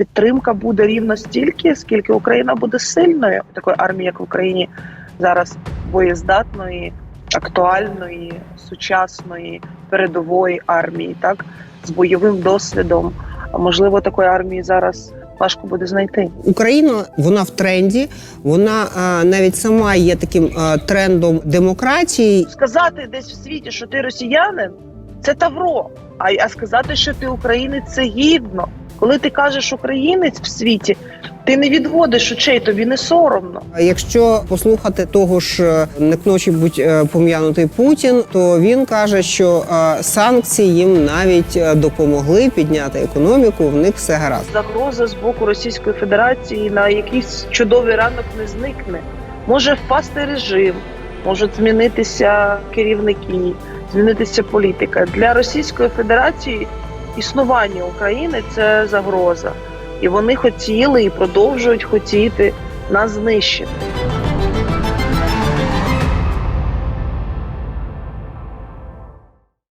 підтримка буде рівно стільки, скільки Україна буде сильною, такої армії, як в Україні зараз боєздатної, актуальної, сучасної передової армії, так з бойовим досвідом. А можливо, такої армії зараз важко буде знайти. Україна вона в тренді. Вона а, навіть сама є таким а, трендом демократії. Сказати десь в світі, що ти росіянин, це тавро. А, а сказати, що ти українець, це гідно. Коли ти кажеш українець в світі, ти не відводиш очей, тобі не соромно. А Якщо послухати того ж е, не к ночі будь е, пом'янутий Путін, то він каже, що е, санкції їм навіть допомогли підняти економіку. В них все гаразд. Загроза з боку Російської Федерації на якийсь чудовий ранок не зникне. Може впасти режим, можуть змінитися керівники, змінитися політика. Для Російської Федерації існування України це загроза. І вони хотіли і продовжують хотіти нас знищити.